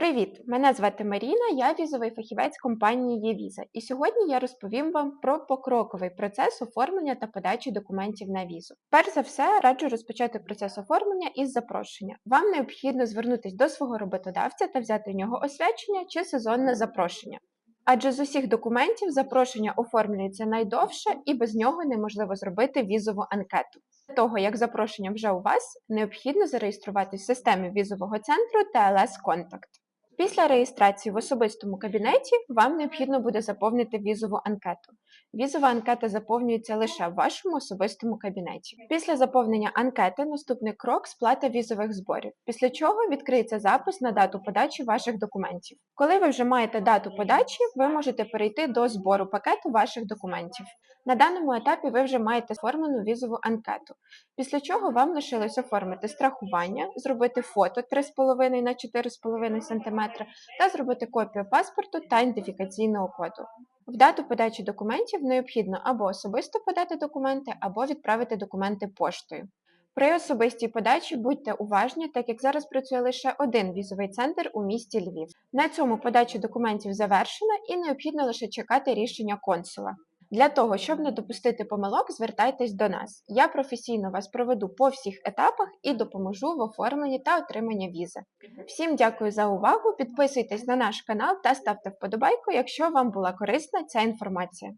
Привіт! Мене звати Маріна, я візовий фахівець компанії ЄВІЗа. І сьогодні я розповім вам про покроковий процес оформлення та подачі документів на візу. Перш за все, раджу розпочати процес оформлення із запрошення. Вам необхідно звернутися до свого роботодавця та взяти в нього освячення чи сезонне запрошення. Адже з усіх документів запрошення оформлюється найдовше і без нього неможливо зробити візову анкету. Для того, як запрошення вже у вас, необхідно зареєструватись в системі візового центру TLS Contact. Після реєстрації в особистому кабінеті вам необхідно буде заповнити візову анкету. Візова анкета заповнюється лише в вашому особистому кабінеті. Після заповнення анкети наступний крок сплата візових зборів, після чого відкриється запис на дату подачі ваших документів. Коли ви вже маєте дату подачі, ви можете перейти до збору пакету ваших документів. На даному етапі ви вже маєте оформлену візову анкету, після чого вам лишилось оформити страхування, зробити фото 3,5 на 4,5 см та зробити копію паспорту та ідентифікаційного коду. В дату подачі документів необхідно або особисто подати документи, або відправити документи поштою. При особистій подачі будьте уважні, так як зараз працює лише один візовий центр у місті Львів. На цьому подача документів завершена і необхідно лише чекати рішення консула. Для того, щоб не допустити помилок, звертайтесь до нас. Я професійно вас проведу по всіх етапах і допоможу в оформленні та отриманні візи. Всім дякую за увагу! Підписуйтесь на наш канал та ставте вподобайку, якщо вам була корисна ця інформація.